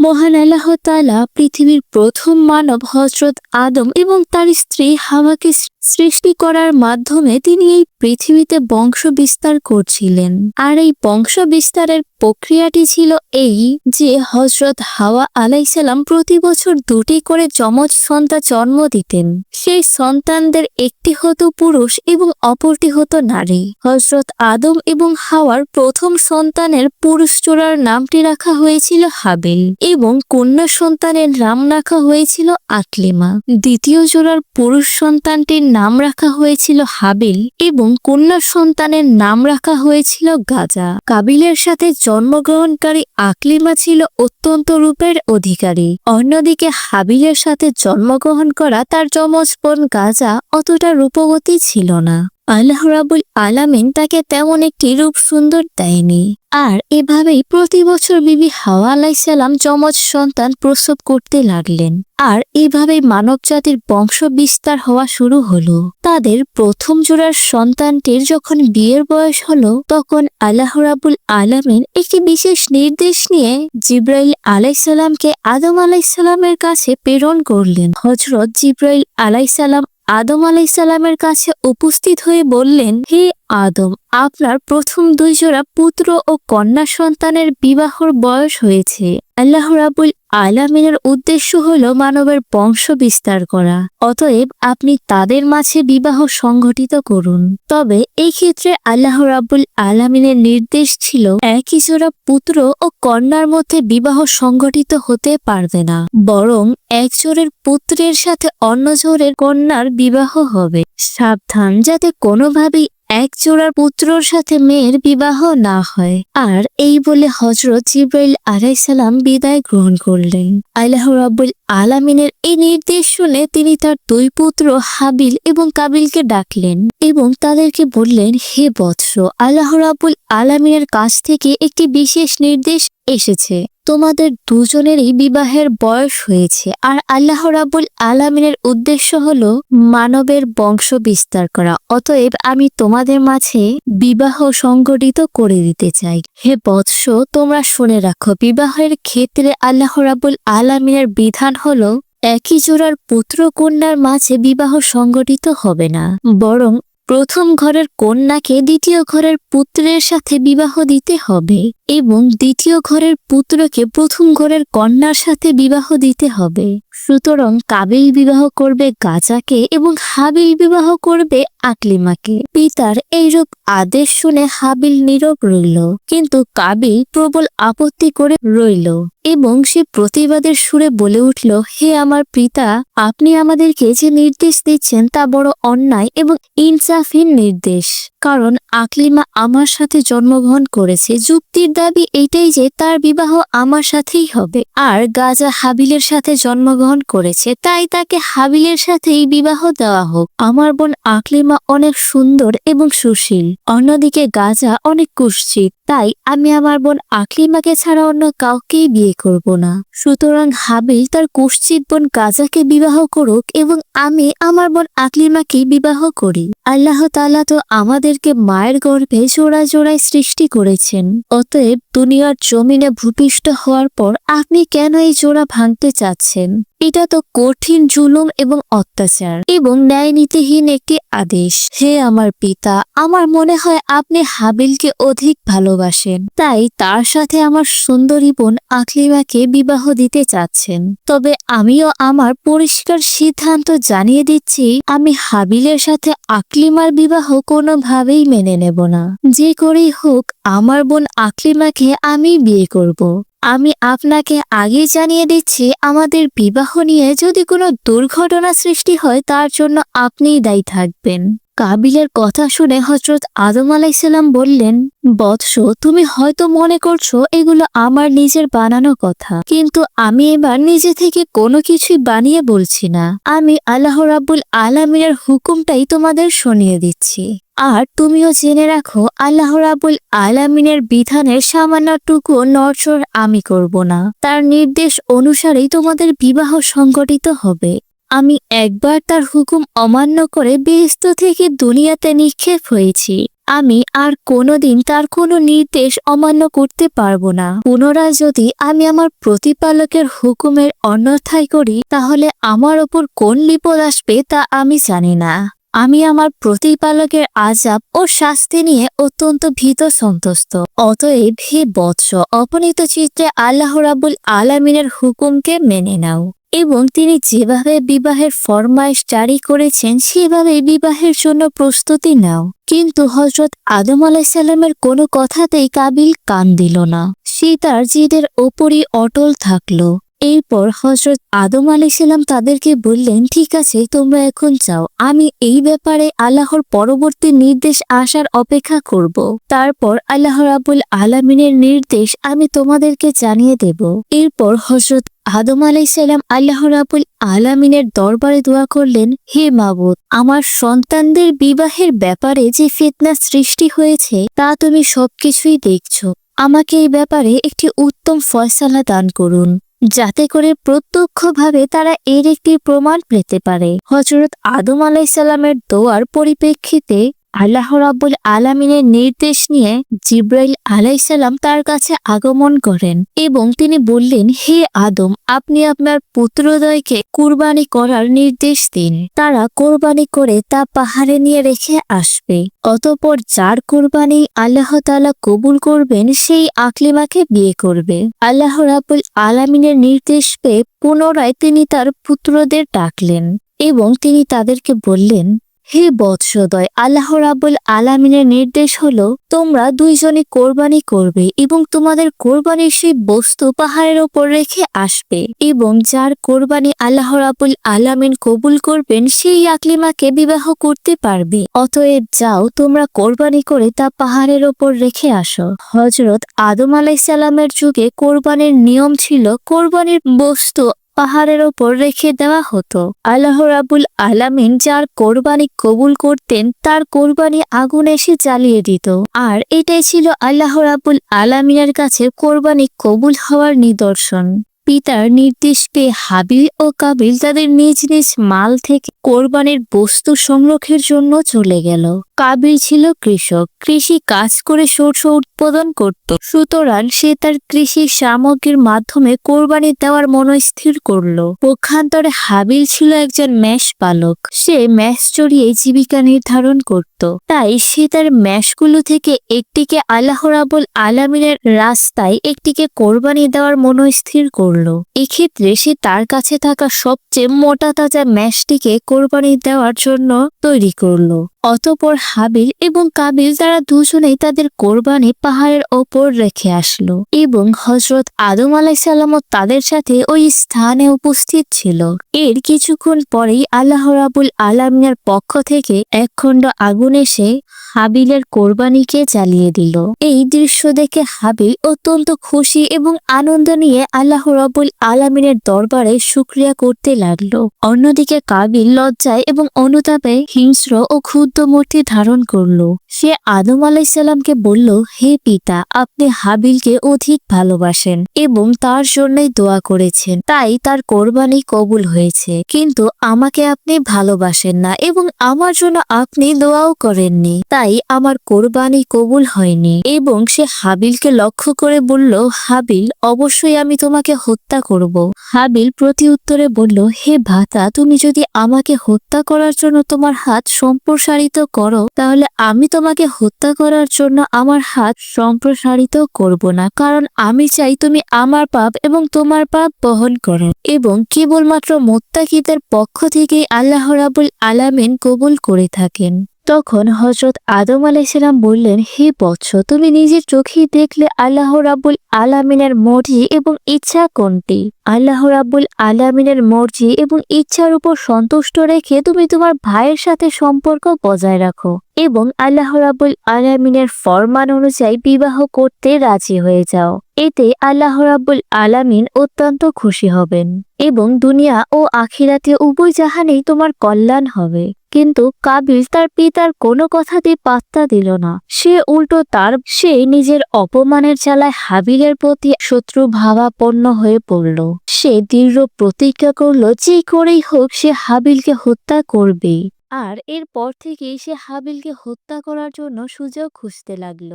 মহান আল্লাহ তাআলা পৃথিবীর প্রথম মানব হজরত আদম এবং তার স্ত্রী হাওয়াকে সৃষ্টি করার মাধ্যমে তিনি এই পৃথিবীতে বংশ বিস্তার করছিলেন। আর এই বংশ বিস্তারের প্রক্রিয়াটি ছিল এই যে হজরত হাওয়া আলাইসাল্লাম প্রতি বছর দুটি করে যমজ সন্তান জন্ম দিতেন। সেই সন্তানদের একটি হতো পুরুষ এবং অপরটি হতো নারী। হজরত আদম এবং হাওয়ার প্রথম সন্তানের পুরুষ চোরার নামটি রাখা হয়েছিল হাবিল। এবং কন্যা সন্তানের নাম রাখা হয়েছিল আকলিমা দ্বিতীয় জোড়ার পুরুষ সন্তানটির নাম রাখা হয়েছিল হাবিল এবং কন্যা সন্তানের নাম রাখা হয়েছিল গাজা। কাবিলের সাথে জন্মগ্রহণকারী আকলিমা ছিল অত্যন্ত রূপের অধিকারী। অন্যদিকে হাবিলের সাথে জন্মগ্রহণ করা তার যমজ বোন গাজা অতটা রূপবতী ছিল না। আল্লাহ রাবুল আলামিন তাকে তেমন একটি রূপ সুন্দর দেয়নি। আর এভাবেই প্রতি বছর বিবি হাওয়া আলাইসাল্লাম যমজ সন্তান প্রসব করতে লাগলেন। আর এভাবেই মানবজাতির বংশ বিস্তার হওয়া শুরু হলো। তাদের প্রথম জোড়ার সন্তানটির যখন বিয়ের বয়স হলো, তখন আল্লাহ রাবুল আলামিন একটি বিশেষ নির্দেশ নিয়ে জিব্রাইল আলাইসাল্লামকে আদম আলাইসাল্লামের কাছে প্রেরণ করলেন। হজরত জিব্রাইল আলাইসাল্লাম আদম আলাইসাল্লামের কাছে উপস্থিত হয়ে বললেন, হে আদম, আপনার প্রথম দুই জোড়া পুত্র ও কন্যা সন্তানের বিবাহর বয়স হয়েছে। আল্লাহ রাবুল আলামিনের উদ্দেশ্য হল মানবের বংশ বিস্তার করা। অতএব আপনি তাদের মাঝে বিবাহ সংঘটিত করুন। তবে এই ক্ষেত্রে আল্লাহ রাবুল আলামিনের নির্দেশ ছিল, একই জোড়া পুত্র ও কন্যার মধ্যে বিবাহ সংঘটিত হতে পারবে না। বরং এক জোরের পুত্রের সাথে অন্য জোরের কন্যার বিবাহ হবে। সাবধান, যাতে কোনোভাবেই এক জোড়ার পুত্রর সাথে মেয়ের বিবাহ না হয়। আর এই বলে হজরত জিব্রাইল আলাইসাল্লাম বিদায় গ্রহণ করলেন। আল্লাহ রাব্বুল আলামিনের এই নির্দেশ শুনে তিনি তার দুই পুত্র হাবিল এবং কাবিলকে ডাকলেন এবং তাদেরকে বললেন, হে বৎস, আল্লাহ রাব্বুল আলামিনের কাছ থেকে একটি বিশেষ নির্দেশ এসেছে। তোমাদের দুজনেরই বিবাহের বয়স হয়েছে আর আল্লাহ রাবুল আলামিনের উদ্দেশ্য হলো মানবের বংশ বিস্তার করা। অতএব আমি তোমাদের মাঝে বিবাহ সংগঠিত করে দিতে চাই। হে বৎস, তোমরা শুনে রাখো, বিবাহের ক্ষেত্রে আল্লাহ রাবুল আলামিনের বিধান হলো একই জোড়ার পুত্র কন্যার মাঝে বিবাহ সংগঠিত হবে না। বরং প্রথম ঘরের কন্যাকে দ্বিতীয় ঘরের পুত্রের সাথে বিবাহ দিতে হবে। এবং দ্বিতীয় ঘরের পুত্রকে প্রথম ঘরের কন্যার সাথে বিবাহ দিতে হবে। সুতরাং কাবিল বিবাহ করবে গাজাকে এবং হাবিল বিবাহ করবে আকলিমাকে। পিতার এইরূপ আদেশ শুনে হাবিল নীরব রইল, কিন্তু কাবিল প্রবল আপত্তি করে রইল এবং সে প্রতিবাদের সুরে বলে উঠল, হে আমার পিতা, আপনি আমাদেরকে যে নির্দেশ দিচ্ছেন তা বড় অন্যায় এবং ইনসাফহীন নির্দেশ। কারণ আকলিমা আমার সাথে জন্মগ্রহণ করেছে। যুক্তির দাবি এইটাই যে তার বিবাহ আমার সাথেই হবে আর গাজা হাবিলের সাথে জন্মগ্রহণ করেছে, তাই তাকে হাবিলের সাথেই বিবাহ দেওয়া হোক। আমার বোন আকলিমা অনেক সুন্দর এবং সুশীল। অন্যদিকে গাজা অনেক কুৎসিত তাই আমি আমার বোন আকলিমাকে ছাড়া অন্য কাউকেই বিয়ে করব না। সুতরাং হাবিল তার কুৎসিত বোন গাজাকে বিবাহ করুক এবং আমি আমার বোন আকলিমাকে বিবাহ করি। আল্লাহ তালা তো আমাদেরকে মায়ের গর্ভে জোড়া জোড়ায় সৃষ্টি করেছেন। অতএব দুনিয়ার জমিনে ভূপিষ্ঠ হওয়ার পর আপনি কেন এই জোড়া ভাঙতে চাচ্ছেন? এটা তো কঠিন জুলুম এবং অত্যাচার এবং ন্যায় নীতিহীন একটি আদেশ। হে আমার পিতা, আমার মনে হয় আপনি হাবিলকে অধিক ভালোবাসেন। তাই তার সাথে আমার সুন্দরী বোন আকলিমাকে বিবাহ দিতে চাচ্ছেন। তবে আমিও আমার পরিষ্কার সিদ্ধান্ত জানিয়ে দিচ্ছি, আমি হাবিলের সাথে আকলিমার বিবাহ কোনোভাবেই মেনে নেব না। যে করেই হোক, আমার বোন আকলিমাকে আমি বিয়ে করব। আমি আপনাকে আগেই জানিয়ে দিচ্ছি, আমাদের বিবাহ নিয়ে যদি কোনো দুর্ঘটনা সৃষ্টি হয়, তার জন্য আপনিই দায়ী থাকবেন। কাবিলের কথা শুনে হজরত আদম আলাইসাল্লাম বললেন, বৎস, তুমি হয়তো মনে করছ এগুলো আমার নিজের বানানো কথা, কিন্তু আমি এবার নিজে থেকে কোনো কিছুই বানিয়ে বলছি না। আমি আল্লাহ রাব্বুল আলামিনের হুকুমটাই তোমাদের শুনিয়ে দিচ্ছি। আর তুমিও জেনে রাখো, আল্লাহ রাবুল আলামিনের বিধানের সামান্যটুকু নড়চড় আমি করব না। তার নির্দেশ অনুসারেই তোমাদের বিবাহ সংগঠিত হবে। আমি একবার তার হুকুম অমান্য করে বেহেস্ত থেকে দুনিয়াতে নিক্ষেপ হয়েছি। আমি আর কোনোদিন তার কোনো নির্দেশ অমান্য করতে পারব না। পুনরায় যদি আমি আমার প্রতিপালকের হুকুমের অন্যথায় করি, তাহলে আমার ওপর কোন বিপদ আসবে তা আমি জানি না। আমি আমার প্রতিপালকের আজাব ও শাস্তি নিয়ে অত্যন্ত ভীত সন্তুষ্ট। অতএব হে বৎস, অপনীত চিত্রে আল্লাহ রাবুল আলামিনের হুকুমকে মেনে নাও। এবং তিনি যেভাবে বিবাহের ফরমাইশ জারি করেছেন, সেভাবে বিবাহের জন্য প্রস্তুতি নাও। কিন্তু হজরত আদম আলাইসাল্লামের কোনো কথাতেই কাবিল কান দিল না। সে তার জিদের ওপরই অটল থাকল। এরপর হজরত আদম আলাইসাল্লাম তাদেরকে বললেন, ঠিক আছে, তোমরা এখন চাও আমি এই ব্যাপারে আল্লাহর পরবর্তী নির্দেশ আসার অপেক্ষা করব। তারপর আল্লাহ রাবুল আলামিনের নির্দেশ আমি তোমাদেরকে জানিয়ে দেব। এরপর হজরত আদম আলাইসাল্লাম আল্লাহ রাবুল আলামিনের দরবারে দোয়া করলেন, হে মাবুদ, আমার সন্তানদের বিবাহের ব্যাপারে যে ফিতনা সৃষ্টি হয়েছে, তা তুমি সবকিছুই দেখছ। আমাকে এই ব্যাপারে একটি উত্তম ফয়সালা দান করুন। যাতে করে প্রত্যক্ষভাবে তারা এর একটি প্রমাণ পেতে পারে। হজরত আদম আলাইসাল্লামের দোয়ার পরিপ্রেক্ষিতে আল্লাহ রাব্বুল আলামিনের নির্দেশ নিয়ে জিব্রাইল আলাইসাল্লাম তার কাছে আগমন করেন এবং তিনি বললেন, হে আদম, আপনি আপনার পুত্রদয়কে কুরবানি করার নির্দেশ দিন। তারা কোরবানি করে তা পাহাড়ে নিয়ে রেখে আসবে। অতপর যার কোরবানি আল্লাহ তালা কবুল করবেন, সেই আকলিমাকে বিয়ে করবে। আল্লাহ রাব্বুল আলামিনের নির্দেশ পেয়ে পুনরায় তিনি তার পুত্রদের ডাকলেন এবং তিনি তাদেরকে বললেন হে বৎসদয়, আল্লাহ রাব্বুল আলামিনের নির্দেশ হলো, তোমরা দুইজনে কোরবানি করবে এবং তোমাদের কোরবানির সেই বস্তু পাহাড়ের ওপর রেখে আসবে এবং যার কোরবানি আল্লাহ রাব্বুল আলামিন কবুল করবেন, সেই আকলিমাকে বিবাহ করতে পারবে। অতএব যাও, তোমরা কোরবানি করে তা পাহাড়ের ওপর রেখে আসো। হজরত আদম আলাইসাল্লামের যুগে কোরবানির নিয়ম ছিল, কোরবানির বস্তু পাহাড়ের ওপর রেখে দেওয়া হতো। আল্লাহ রাবুল আলামিন যার কোরবানি কবুল করতেন, তার কোরবানি আগুন এসে জ্বালিয়ে দিত। আর এটাই ছিল আল্লাহ রাবুল আলামিনের কাছে কোরবানি কবুল হওয়ার নিদর্শন। পিতার নির্দেশ পেয়ে হাবিল ও কাবিল তাদের নিজ নিজ মাল থেকে কোরবানির বস্তু সংরক্ষের জন্য চলে গেল। কাবিল ছিল কৃষক। কৃষি কাজ করে শস্য উৎপাদন করত। সুতরাং সে তার কৃষি সামগ্রীর মাধ্যমে কোরবানি দেওয়ার মনস্থির করল। পক্ষান্তরে হাবিল ছিল একজন ম্যাশ পালক। সে ম্যাশ চড়িয়ে জীবিকা নির্ধারণ করত। তাই সে তার ম্যাশগুলো থেকে একটিকে আল্লাহ রাবুল আলামিনের রাস্তায় একটিকে কোরবানি দেওয়ার মনস্থির করল। এক্ষেত্রে সে তার কাছে থাকা সবচেয়ে মোটা তাজা ম্যাশটিকে কোরবানি দেওয়ার জন্য তৈরি করল। অতপর হাবিল এবং কাবিল তারা দুজনেই তাদের কোরবানি পাহাড়ের ওপর রেখে আসলো এবং হজরত আদম আলাইসাল্লামও তাদের সাথে ওই স্থানে উপস্থিত ছিল। এর কিছুক্ষণ পরেই আল্লাহ রাবুল আলামিনের পক্ষ থেকে এক খণ্ড আগুন এসে হাবিলের কোরবানিকে জ্বালিয়ে দিল। এই দৃশ্য দেখে হাবিল অত্যন্ত খুশি এবং আনন্দ নিয়ে আল্লাহ রবুল আলামিনের দরবারে শুক্রিয়া করতে লাগল। অন্যদিকে কাবিল লজ্জায় এবং অনুতাপে হিংস্র ও ক্ষুদ্র মূর্তি ধারণ করল। সে আদম আলাইসাল্লামকে বলল, হে পিতা, আপনি হাবিলকে অধিক ভালোবাসেন এবং তার জন্যই দোয়া করেছেন। তাই তার কোরবানি কবুল হয়েছে। কিন্তু আমাকে আপনি ভালোবাসেন না এবং আমার জন্য আপনি দোয়াও করেননি। তাই আমার কোরবানি কবুল হয়নি। এবং সে হাবিলকে লক্ষ্য করে বলল, হাবিল, অবশ্যই আমি তোমাকে হত্যা করব। হাবিল প্রতি উত্তরে বলল, হে ভাতা, তুমি যদি আমাকে হত্যা করার জন্য তোমার হাত সম্প্রসারিত করো, তাহলে আমি তোমাকে হত্যা করার জন্য আমার হাত সম্প্রসারিত করব না। কারণ আমি চাই তুমি আমার পাপ এবং তোমার পাপ বহন করো এবং কেবলমাত্র মোত্তাকিদের পক্ষ থেকেই আল্লাহ রাবুল আলামিন কবুল করে থাকেন। তখন হজরত আদম আলাইসালাম বললেন, হে বৎস, তুমি নিজের চোখেই দেখলে আল্লাহ রাবুল আলামিনের মর্জি এবং ইচ্ছা কোনটি? আল্লাহ রাবুল আলামিনের মর্জি এবং ইচ্ছার উপর সন্তুষ্ট রেখে তুমি তোমার ভাইয়ের সাথে সম্পর্ক বজায় রাখো। এবং আল্লাহ রাবুল আলামিনের ফরমান অনুযায়ী বিবাহ করতে রাজি হয়ে যাও। এতে আল্লাহ রাবুল আলামিন অত্যন্ত খুশি হবেন এবং দুনিয়া ও আখিরাতে উভয় জাহানেই তোমার কল্যাণ হবে। কিন্তু কাবিল তার পিতার কোনো কথাতে পাত্তা দিল না। সে উল্টো তার, সে নিজের অপমানের চালায় হাবিলের প্রতি শত্রু ভাবাপন্ন হয়ে পড়ল। সে দৃঢ় প্রতিজ্ঞা করল, যে করেই হোক সে হাবিলকে হত্যা করবেই। আর এরপর থেকেই সে হাবিলকে হত্যা করার জন্য সুযোগ খুঁজতে লাগল।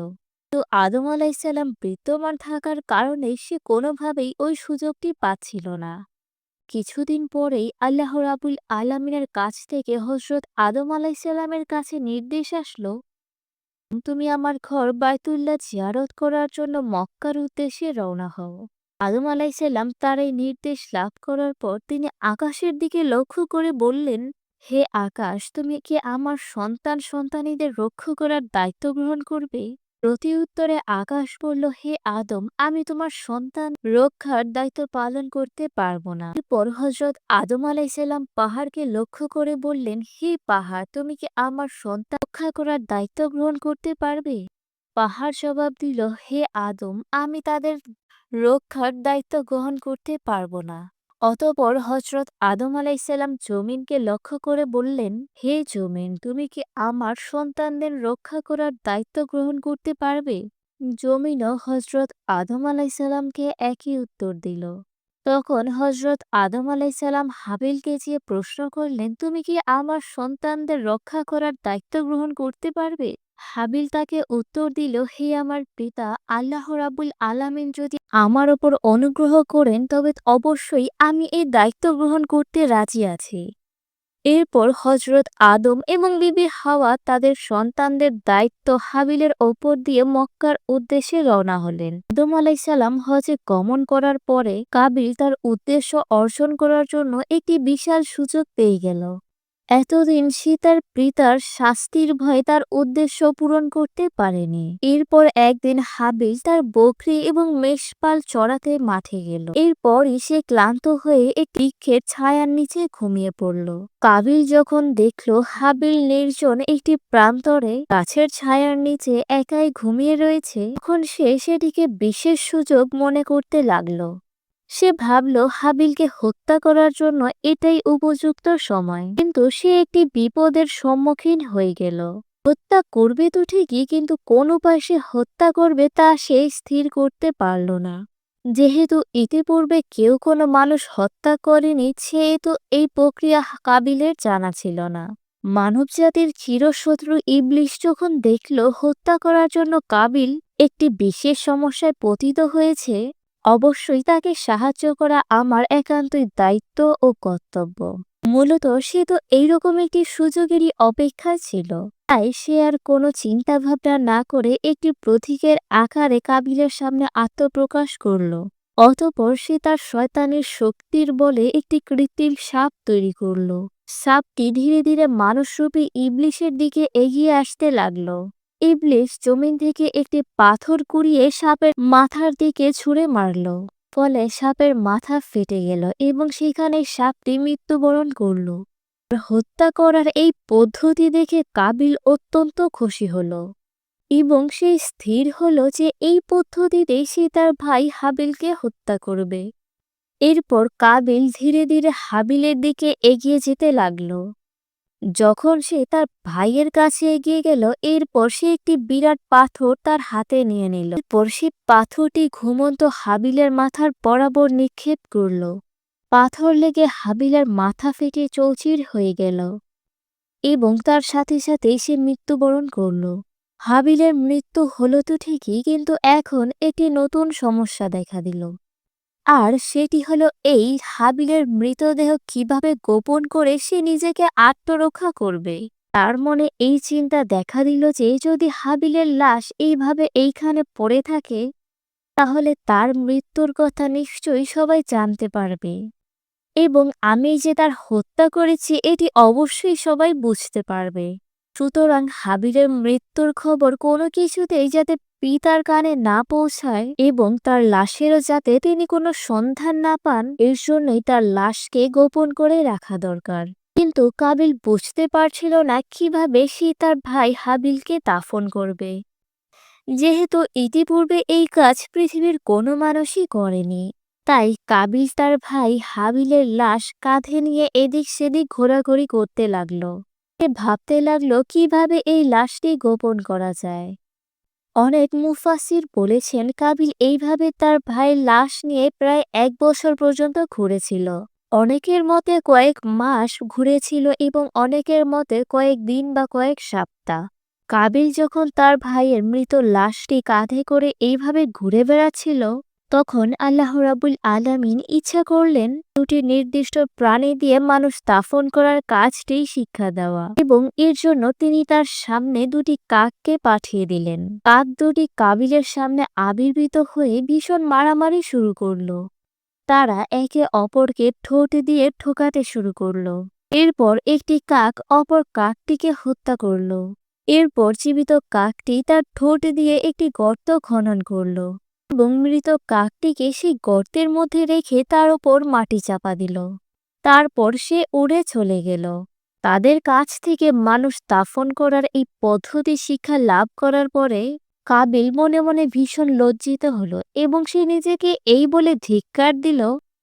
তো আদম আলাইসাল্লাম বিদ্যমান থাকার কারণে সে কোনোভাবেই ওই সুযোগটি পাচ্ছিল না। কিছুদিন পরেই আল্লাহ রাবুল আলামিনের কাছ থেকে হজরত আদম আলাইসাল্লামের কাছে নির্দেশ আসলো, তুমি আমার ঘর বায়তুল্লাহ জিয়ারত করার জন্য মক্কার উদ্দেশ্যে রওনা হও। আদম আলাইসাল্লাম তার এই নির্দেশ লাভ করার পর তিনি আকাশের দিকে লক্ষ্য করে বললেন হে আকাশ, তুমি কি আমার সন্তান সন্তানীদের রক্ষা করার দায়িত্ব গ্রহণ করবে? প্রতি উত্তরে আকাশ বলল, হে আদম, আমি তোমার সন্তান রক্ষার দায়িত্ব পালন করতে পারব না। এরপর হজরত আদম আলাইসাল্লাম পাহাড়কে লক্ষ্য করে বললেন, হে পাহাড়, তুমি কি আমার সন্তান রক্ষা করার দায়িত্ব গ্রহণ করতে পারবে? পাহাড় জবাব দিল, হে আদম, আমি তাদের রক্ষার দায়িত্ব গ্রহণ করতে পারব না। অতপর হজরত আদম আলাইসাল্লাম জমিনকে লক্ষ্য করে বললেন, হে জমিন, তুমি কি আমার সন্তানদের রক্ষা করার দায়িত্ব গ্রহণ করতে পারবে? জমিনও হজরত আদম আলাইসাল্লামকে একই উত্তর দিল। তখন হজরত আদম আলাইসাল্লাম হাবিলকে যেয়ে প্রশ্ন করলেন, তুমি কি আমার সন্তানদের রক্ষা করার দায়িত্ব গ্রহণ করতে পারবে? হাবিল তাকে উত্তর দিল, হে আমার পিতা, আল্লাহ রাবুল আলামিন যদি আমার ওপর অনুগ্রহ করেন, তবে অবশ্যই আমি এই দায়িত্ব গ্রহণ করতে রাজি আছি। এরপর হজরত আদম এবং বিবি হাওয়া তাদের সন্তানদের দায়িত্ব হাবিলের ওপর দিয়ে মক্কার উদ্দেশ্যে রওনা হলেন। আদম আলাইসাল্লাম হজে গমন করার পরে কাবিল তার উদ্দেশ্য অর্জন করার জন্য একটি বিশাল সুযোগ পেয়ে গেল। এতদিন সে তার পিতার শাস্তির ভয়ে তার উদ্দেশ্য পূরণ করতে পারেনি। এরপর একদিন হাবিল তার বকরি এবং মেষপাল চড়াতে মাঠে গেল। এরপরই সে ক্লান্ত হয়ে এক বৃক্ষের ছায়ার নিচে ঘুমিয়ে পড়ল। কাবিল যখন দেখল, হাবিল নির্জন একটি প্রান্তরে গাছের ছায়ার নিচে একাই ঘুমিয়ে রয়েছে, তখন সে সেটিকে বিশেষ সুযোগ মনে করতে লাগল। সে ভাবল হাবিলকে হত্যা করার জন্য এটাই উপযুক্ত সময়। কিন্তু সে একটি বিপদের সম্মুখীন হয়ে গেল। হত্যা করবে তো ঠিকই, কিন্তু কোন উপায় সে হত্যা করবে তা সে স্থির করতে পারল না। যেহেতু ইতিপূর্বে কেউ কোনো মানুষ হত্যা করেনি, সেহেতু এই প্রক্রিয়া কাবিলের জানা ছিল না। মানবজাতির চিরশত্রু ইবলিশ যখন দেখল হত্যা করার জন্য কাবিল একটি বিশেষ সমস্যায় পতিত হয়েছে অবশ্যই তাকে সাহায্য করা আমার একান্তই দায়িত্ব ও কর্তব্য। মূলত সে তো এইরকম একটি সুযোগেরই অপেক্ষায় ছিল। তাই সে আর কোনো চিন্তাভাবনা না করে একটি প্রতীকের আকারে কাবিলের সামনে আত্মপ্রকাশ করল। অতপর সে তার শয়তানের শক্তির বলে একটি কৃত্রিম সাপ তৈরি করল। সাপটি ধীরে ধীরে মানুষরূপী ইবলিশের দিকে এগিয়ে আসতে লাগল। ইবলিশ জমিন থেকে একটি পাথর কুড়িয়ে সাপের মাথার দিকে ছুঁড়ে মারল। ফলে সাপের মাথা ফেটে গেল এবং সেখানে সাপটি মৃত্যুবরণ করল। হত্যা করার এই পদ্ধতি দেখে কাবিল অত্যন্ত খুশি হল এবং সে স্থির হল যে এই পদ্ধতিতে সে তার ভাই হাবিলকে হত্যা করবে। এরপর কাবিল ধীরে ধীরে হাবিলের দিকে এগিয়ে যেতে লাগল। যখন সে তার ভাইয়ের কাছে এগিয়ে গেল, এরপর সে একটি বিরাট পাথর তার হাতে নিয়ে নিল। এরপর সে পাথরটি ঘুমন্ত হাবিলের মাথার বরাবর নিক্ষেপ করল। পাথর লেগে হাবিলের মাথা ফেটে চৌচির হয়ে গেল এবং তার সাথে সাথে সে মৃত্যুবরণ করল। হাবিলের মৃত্যু হলো তো ঠিকই, কিন্তু এখন একটি নতুন সমস্যা দেখা দিল। আর সেটি হলো এই হাবিলের মৃতদেহ কীভাবে গোপন করে সে নিজেকে আত্মরক্ষা করবে। তার মনে এই চিন্তা দেখা দিল যে যদি হাবিলের লাশ এইভাবে এইখানে পড়ে থাকে, তাহলে তার মৃত্যুর কথা নিশ্চয়ই সবাই জানতে পারবে। এবং আমি যে তার হত্যা করেছি, এটি অবশ্যই সবাই বুঝতে পারবে। সুতরাং হাবিলের মৃত্যুর খবর কোনো কিছুতেই যাতে পিতার কানে না পৌঁছায় এবং তার লাশেরও যাতে তিনি কোনো সন্ধান না পান, এর জন্যই তার লাশকে গোপন করে রাখা দরকার। কিন্তু কাবিল বুঝতে পারছিল না কীভাবে সে তার ভাই হাবিলকে দাফন করবে। যেহেতু ইতিপূর্বে এই কাজ পৃথিবীর কোনো মানুষই করেনি, তাই কাবিল তার ভাই হাবিলের লাশ কাঁধে নিয়ে এদিক সেদিক ঘোরাঘুরি করতে লাগল। সে ভাবতে লাগল কীভাবে এই লাশটি গোপন করা যায়। অনেক মুফাসির বলেছেন, কাবিল এইভাবে তার ভাইয়ের লাশ নিয়ে প্রায় এক বছর পর্যন্ত ঘুরেছিল। অনেকের মতে কয়েক মাস ঘুরেছিল এবং অনেকের মতে কয়েক দিন বা কয়েক সপ্তাহ। কাবিল যখন তার ভাইয়ের মৃত লাশটি কাঁধে করে এইভাবে ঘুরে বেড়াচ্ছিল তখন আল্লাহ রাবুল আলামিন ইচ্ছা করলেন দুটি নির্দিষ্ট প্রাণী দিয়ে মানুষ দাফন করার কাজটি শিক্ষা দেওয়া এবং এর জন্য তিনি তার সামনে দুটি কাককে পাঠিয়ে দিলেন। কাক দুটি কাবিলের সামনে আবির্ভূত হয়ে ভীষণ মারামারি শুরু করল। তারা একে অপরকে ঠোঁট দিয়ে ঠোকাতে শুরু করল। এরপর একটি কাক অপর কাকটিকে হত্যা করল। এরপর জীবিত কাকটি তার ঠোঁট দিয়ে একটি গর্ত খনন করল। এবং মৃত কাকটিকে সেই গর্তের মধ্যে রেখে তার ওপর মাটি চাপা দিল। তারপর সে উড়ে চলে গেল। তাদের কাছ থেকে মানুষ দাফন করার এই পদ্ধতি শিক্ষা লাভ করার পরে কাবিল মনে মনে ভীষণ লজ্জিত হলো এবং সে নিজেকে এই বলে ধিক্কার দিল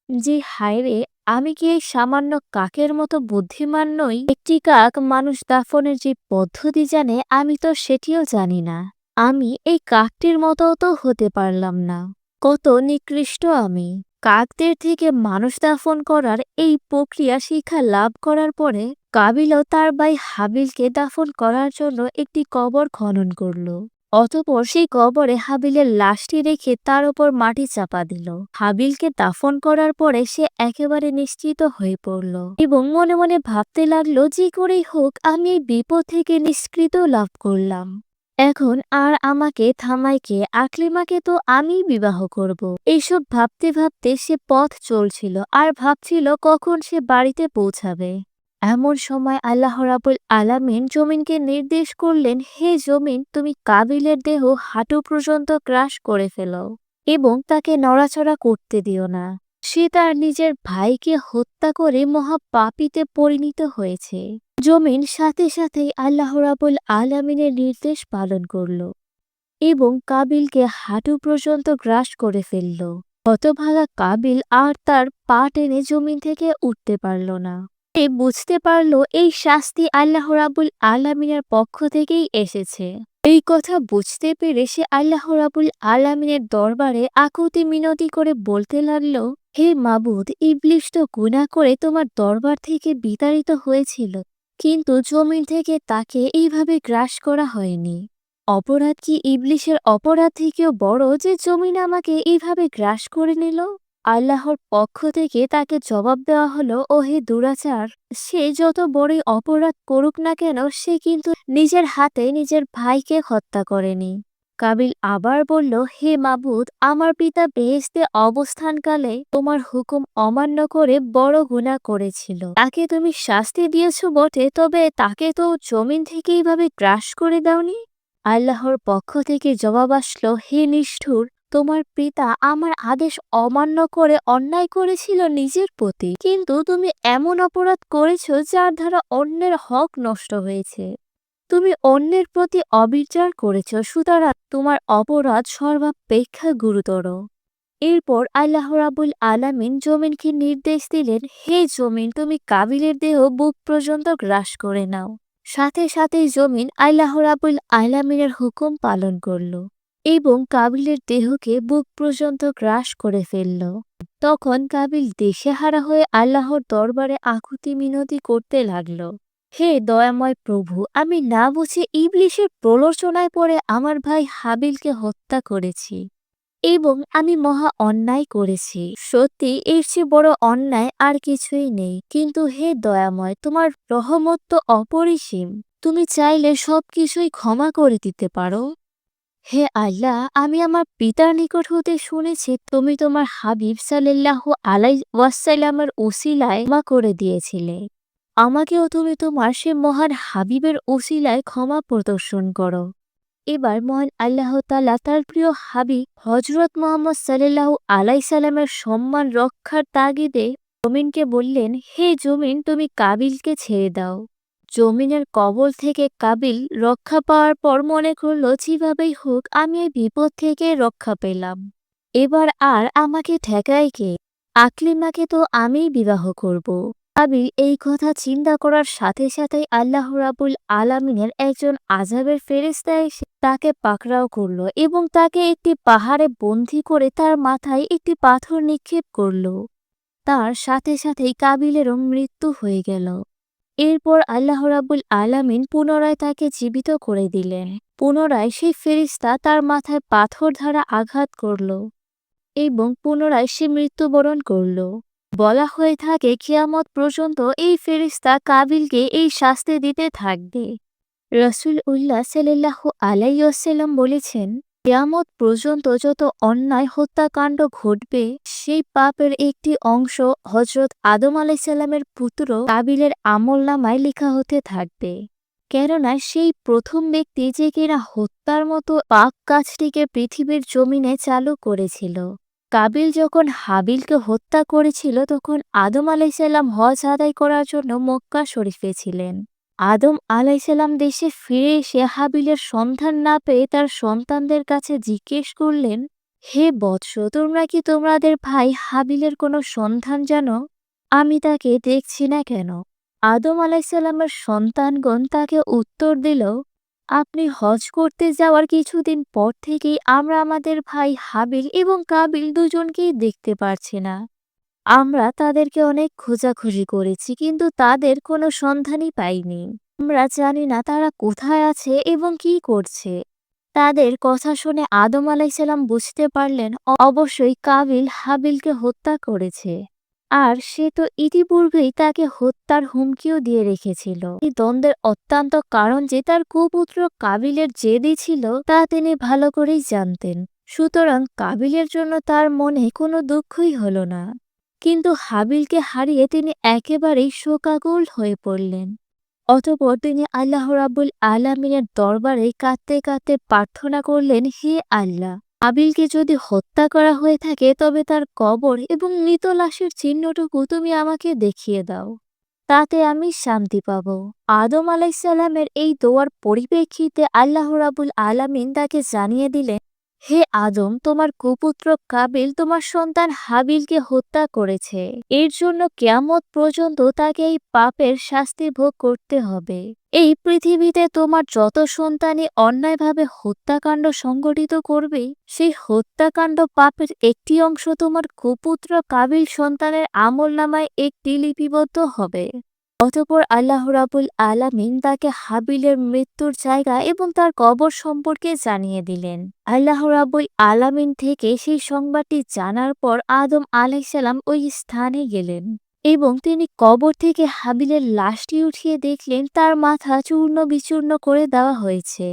যে হায়রে আমি কি এই সামান্য কাকের মতো বুদ্ধিমান নই? একটি কাক মানুষ দাফনের যে পদ্ধতি জানে, আমি তো সেটিও জানি না। আমি এই কাকটির মতো তো হতে পারলাম না। কত নিকৃষ্ট আমি। কাকদের থেকে মানুষ দাফন করার এই প্রক্রিয়া শিক্ষা লাভ করার পরে কাবিলও তার ভাই হাবিলকে দাফন করার জন্য একটি কবর খনন করল। অতপর সেই কবরে হাবিলের লাশটি রেখে তার ওপর মাটি চাপা দিল। হাবিলকে দাফন করার পরে সে একেবারে নিশ্চিত হয়ে পড়ল এবং মনে মনে ভাবতে লাগল, যে করেই হোক, আমি এই বিপদ থেকে নিষ্কৃত লাভ করলাম। এখন আর আমাকে, থামাইকে, আকলিমাকে তো আমি বিবাহ করব। এইসব ভাবতে ভাবতে সে পথ চলছিল আর ভাবছিল কখন সে বাড়িতে পৌঁছাবে। এমন সময় আল্লাহ রাবুল আলামিন জমিনকে নির্দেশ করলেন, হে জমিন, তুমি কাবিলের দেহ হাঁটু পর্যন্ত ক্রাশ করে ফেলো এবং তাকে নড়াচড়া করতে দিও না। সে তার নিজের ভাইকে হত্যা করে মহাপাপিতে পরিণত হয়েছে। জমিন সাথে সাথেই আল্লাহ রাবুল আলামিনের নির্দেশ পালন করল এবং কাবিলকে হাঁটু পর্যন্ত গ্রাস করে ফেলল। হতভাগা কাবিল আর তার পা টেনে জমিন থেকে উঠতে পারল না। বুঝতে পারল এই শাস্তি আল্লাহ রাবুল আলামিনের পক্ষ থেকেই এসেছে। এই কথা বুঝতে পেরে সে আল্লাহ রাবুল আলামিনের দরবারে আকুতি মিনতি করে বলতে লাগল, হে মাবুদ, ইবলিশ তো গুণা করে তোমার দরবার থেকে বিতাড়িত হয়েছিল, কিন্তু জমিন থেকে তাকে এইভাবে গ্রাস করা হয়নি। অপরাধ কি ইবলিশের অপরাধ থেকেও বড় যে জমিন আমাকে এইভাবে গ্রাস করে নিল? আল্লাহর পক্ষ থেকে তাকে জবাব দেওয়া হলো ও হে দুরাচার, সে যত বড়ই অপরাধ করুক না কেন, সে কিন্তু নিজের হাতে নিজের ভাইকে হত্যা করেনি। কাবিল আবার বলল, হে মাবুদ, আমার পিতা বেহেস্তে অবস্থানকালে তোমার হুকুম অমান্য করে বড় গুণা করেছিল। তাকে তুমি শাস্তি দিয়েছ বটে, তবে তাকে তো জমিন থেকে এইভাবে গ্রাস করে দাওনি? আল্লাহর পক্ষ থেকে জবাব আসলো, হে নিষ্ঠুর তোমার পিতা আমার আদেশ অমান্য করে অন্যায় করেছিল নিজের প্রতি। কিন্তু তুমি এমন অপরাধ করেছ যার দ্বারা অন্যের হক নষ্ট হয়েছে। তুমি অন্যের প্রতি অবিচার করেছ, সুতরাং তোমার অপরাধ সর্বাপেক্ষা গুরুতর। এরপর আল্লাহ রাবুল আলামিন জমিনকে নির্দেশ দিলেন, হে জমিন, তুমি কাবিলের দেহ বুক পর্যন্ত গ্রাস করে নাও। সাথে সাথে জমিন আল্লাহ রাবুল আলামিনের হুকুম পালন করল। এবং কাবিলের দেহকে বুক পর্যন্ত গ্রাস করে ফেলল। তখন কাবিল দেশেহারা হয়ে আল্লাহর দরবারে আকুতি মিনতি করতে লাগল। হে দয়াময় প্রভু, আমি না বুঝে ইবলিশের প্রলোচনায় পড়ে আমার ভাই হাবিলকে হত্যা করেছি এবং আমি মহা অন্যায় করেছি। সত্যি, এর চেয়ে বড় অন্যায় আর কিছুই নেই। কিন্তু হে দয়াময়, তোমার রহমত অপরিসীম। তুমি চাইলে সবকিছুই ক্ষমা করে দিতে পারো। হে আল্লাহ, আমি আমার পিতার নিকট হতে শুনেছি, তুমি তোমার হাবিব সাল্লাহ আলাই ওয়াসাল্লামের ওসিলায় মা করে দিয়েছিলে। আমাকেও তুমি তোমার সে মহান হাবিবের ওসিলায় ক্ষমা প্রদর্শন করো। এবার মহান আল্লাহ তালা তার প্রিয় হাবিব হজরত মোহাম্মদ সাল্লাহ আলাই সাল্লামের সম্মান রক্ষার তাগিদে জমিনকে বললেন, হে জমিন, তুমি কাবিলকে ছেড়ে দাও। জমিনের কবল থেকে কাবিল রক্ষা পাওয়ার পর মনে করল, যেভাবেই হোক, আমি এই বিপদ থেকে রক্ষা পেলাম। এবার আর আমাকে ঠেকায় কে? আকলিমাকে তো আমিই বিবাহ করব। কাবিল এই কথা চিন্তা করার সাথে সাথেই আল্লাহ রাবুল আলামিনের একজন আজাবের ফেরেস্তা এসে তাকে পাকড়াও করল এবং তাকে একটি পাহাড়ে বন্দি করে তার মাথায় একটি পাথর নিক্ষেপ করল। তার সাথে সাথেই কাবিলেরও মৃত্যু হয়ে গেল। এরপর আল্লাহ রাব্বুল আলামিন পুনরায় তাকে জীবিত করে দিলেন। পুনরায় সেই ফেরিস্তা তার মাথায় পাথর দ্বারা আঘাত করল এবং পুনরায় সে মৃত্যুবরণ করল। বলা হয়ে থাকে, কিয়ামত পর্যন্ত এই ফেরিস্তা কাবিলকে এই শাস্তি দিতে থাকবে। রসুল উল্লাহ সাল্লাহ আলাইসাল্লাম বলেছেন কিয়ামত পর্যন্ত যত অন্যায় হত্যাকাণ্ড ঘটবে, সেই পাপের একটি অংশ হজরত আদম আলাইসাল্লামের পুত্র কাবিলের আমল নামায় লেখা হতে থাকবে। কেননা সেই প্রথম ব্যক্তি যে কিনা হত্যার মতো পাক কাজটিকে পৃথিবীর জমিনে চালু করেছিল। কাবিল যখন হাবিলকে হত্যা করেছিল, তখন আদম আলাইসাল্লাম হজ আদায় করার জন্য মক্কা শরীফে ছিলেন। আদম আলাইসাল্লাম দেশে ফিরে এসে হাবিলের সন্ধান না পেয়ে তার সন্তানদের কাছে জিজ্ঞেস করলেন, হে বৎস, তোমরা কি তোমাদের ভাই হাবিলের কোনো সন্ধান জানো? আমি তাকে দেখছি না কেন? আদম আলাইসাল্লামের সন্তানগণ তাকে উত্তর দিল, আপনি হজ করতে যাওয়ার কিছুদিন পর থেকেই আমরা আমাদের ভাই হাবিল এবং কাবিল দুজনকেই দেখতে পারছি না। আমরা তাদেরকে অনেক খোঁজাখুঁজি করেছি, কিন্তু তাদের কোনো সন্ধানই পাইনি। আমরা জানি না তারা কোথায় আছে এবং কি করছে। তাদের কথা শুনে আদম আলাইসাল্লাম বুঝতে পারলেন, অবশ্যই কাবিল হাবিলকে হত্যা করেছে। আর সে তো ইতিপূর্বেই তাকে হত্যার হুমকিও দিয়ে রেখেছিল। এই দ্বন্দ্বের অত্যন্ত কারণ যে তার কুপুত্র কাবিলের জেদি ছিল, তা তিনি ভালো করেই জানতেন। সুতরাং কাবিলের জন্য তার মনে কোনো দুঃখই হল না। কিন্তু হাবিলকে হারিয়ে তিনি একেবারেই শোকাকুল হয়ে পড়লেন। অতপর তিনি আল্লাহ রাবুল আলামিনের দরবারে কাঁদতে কাঁদতে প্রার্থনা করলেন, হে আল্লাহ আবিলকে যদি হত্যা করা হয়ে থাকে, তবে তার কবর এবং মৃত লাশের চিহ্নটুকু তুমি আমাকে দেখিয়ে দাও। তাতে আমি শান্তি পাব। আদম আলাইসাল্লামের এই দোয়ার পরিপ্রেক্ষিতে আল্লাহ রাবুল আলামিন তাকে জানিয়ে দিলেন হে আদম, তোমার কুপুত্র কাবিল তোমার সন্তান হাবিলকে হত্যা করেছে। এর জন্য কেয়ামত পর্যন্ত তাকে এই পাপের শাস্তি ভোগ করতে হবে। এই পৃথিবীতে তোমার যত সন্তানই অন্যায়ভাবে হত্যাকাণ্ড সংগঠিত করবে, সেই হত্যাকাণ্ড পাপের একটি অংশ তোমার কুপুত্র কাবিল সন্তানের আমল নামায় একটি লিপিবদ্ধ হবে। অতপর আল্লাহ রাবুল আলামিন তাকে হাবিলের মৃত্যুর জায়গা এবং তার কবর সম্পর্কে জানিয়ে দিলেন। আল্লাহ রাবুল আলামিন থেকে সেই সংবাদটি জানার পর আদম আলাইসাল্লাম ওই স্থানে গেলেন এবং তিনি কবর থেকে হাবিলের লাশটি উঠিয়ে দেখলেন, তার মাথা চূর্ণ বিচূর্ণ করে দেওয়া হয়েছে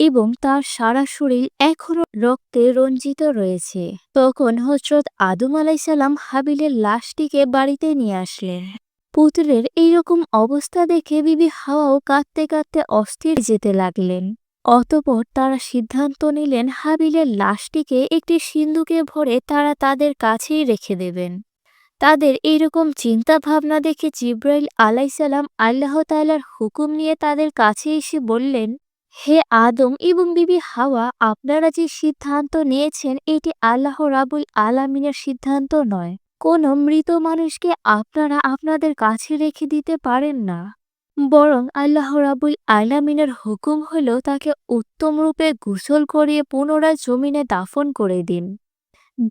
এবং তার সারা শরীর এখনও রক্তে রঞ্জিত রয়েছে। তখন হজরত আদম আলাইসাল্লাম হাবিলের লাশটিকে বাড়িতে নিয়ে আসলেন। পুত্রের এইরকম অবস্থা দেখে বিবি হাওয়াও কাঁদতে কাঁদতে অস্থির যেতে লাগলেন। অতপর তারা সিদ্ধান্ত নিলেন হাবিলের লাশটিকে একটি সিন্ধুকে ভরে তারা তাদের কাছেই রেখে দেবেন। তাদের এইরকম চিন্তা ভাবনা দেখে জিব্রাইল আলাইসাল্লাম আল্লাহ তাল্লার হুকুম নিয়ে তাদের কাছে এসে বললেন, হে আদম এবং বিবি হাওয়া, আপনারা যে সিদ্ধান্ত নিয়েছেন, এটি আল্লাহ রাবুল আলামিনের সিদ্ধান্ত নয়। কোনো মৃত মানুষকে আপনারা আপনাদের কাছে রেখে দিতে পারেন না। বরং আল্লাহ রাবুল আলামিনের হুকুম হল তাকে উত্তম রূপে গোসল করিয়ে পুনরায় জমিনে দাফন করে দিন।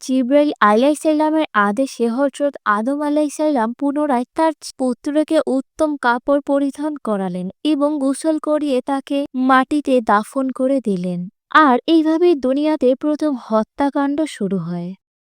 জিব্রাইল আলাইসাল্লামের আদেশে হজরত আদম আলাইসাল্লাম পুনরায় তার পুত্রকে উত্তম কাপড় পরিধান করালেন এবং গোসল করিয়ে তাকে মাটিতে দাফন করে দিলেন। আর এইভাবেই দুনিয়াতে প্রথম হত্যাকাণ্ড শুরু হয়।